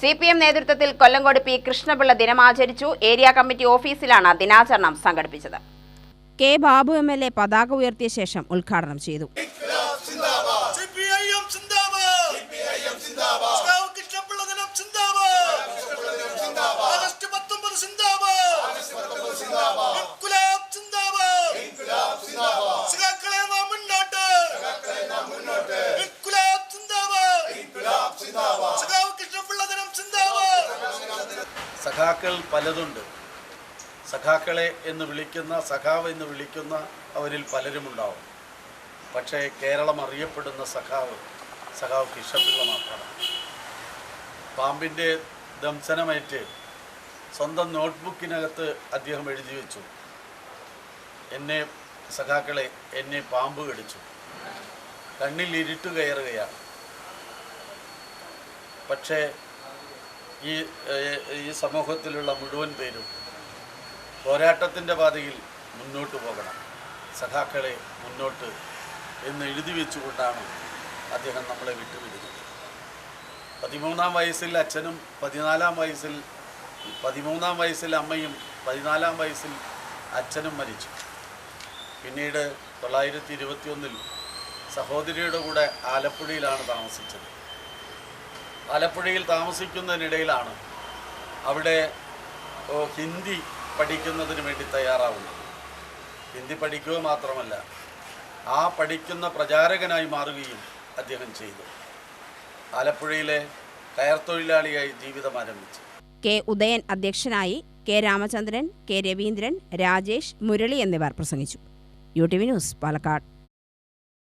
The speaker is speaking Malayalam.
സി പി എം നേതൃത്വത്തിൽ കൊല്ലങ്കോട് പി കൃഷ്ണപിള്ള ദിനമാചരിച്ചു ഏരിയ കമ്മിറ്റി ഓഫീസിലാണ് ദിനാചരണം സംഘടിപ്പിച്ചത്. K Babu M L A പതാക ഉയർത്തിയ ശേഷം ഉദ്ഘാടനം ചെയ്തു. സഖാക്കൾ പലതുണ്ട്. സഖാക്കളെ എന്ന് വിളിക്കുന്ന സഖാവ് എന്ന് വിളിക്കുന്ന അവരിൽ പലരുമുണ്ടാവും. പക്ഷേ കേരളം അറിയപ്പെടുന്ന സഖാവ് സഖാവ് കിഷപ്പിള്ള മാത്രമാണ്. പാമ്പിന്റെ ദംശനമേറ്റ് സ്വന്തം നോട്ട്ബുക്കിനകത്ത് അദ്ദേഹം എഴുതി വെച്ചു. എന്നെ സഖാക്കളെ എന്നെ പാമ്പ് കടിച്ചു. കണ്ണിൽ ഇരുട്ട് കയറുകയാണ്. പക്ഷേ ഈ ഈ സമൂഹത്തിലുള്ള മുഴുവൻ പേരും പോരാട്ടത്തിന്റെ പാതയിൽ മുന്നോട്ട് പോകണം. സഖാക്കളെ മുന്നോട്ട് എന്ന് എഴുതി വെച്ചുകൊണ്ടാണ് അദ്ദേഹം നമ്മളെ വിട്ടുവിടുന്നത് പതിമൂന്നാം വയസ്സിൽ അച്ഛനും പതിനാലാം വയസ്സിൽ പതിമൂന്നാം വയസ്സിൽ അമ്മയും പതിനാലാം വയസ്സിൽ അച്ഛനും മരിച്ചു. പിന്നീട് തൊള്ളായിരത്തി ഇരുപത്തിയൊന്നിൽ സഹോദരിയുടെ കൂടെ ആലപ്പുഴയിലാണ് താമസിച്ചത്. ആലപ്പുഴയിൽ താമസിക്കുന്നതിനിടയിലാണ് അവിടെ ഹിന്ദി പഠിക്കുന്നതിന് വേണ്ടി തയ്യാറാവുന്നത്. ഹിന്ദി പഠിക്കുക മാത്രമല്ല ആ പഠിക്കുന്ന പ്രചാരകനായി മാറുകയും അദ്ദേഹം ചെയ്തു. ആലപ്പുഴയിലെ കയർ തൊഴിലാളിയായി ജീവിതം ആരംഭിച്ചു. കെ ഉദയൻ അധ്യക്ഷനായി കെ രാമചന്ദ്രൻ കെ രവീന്ദ്രൻ രാജേഷ് മുരളി എന്നിവർ പ്രസംഗിച്ചു. U T V news Palakkad.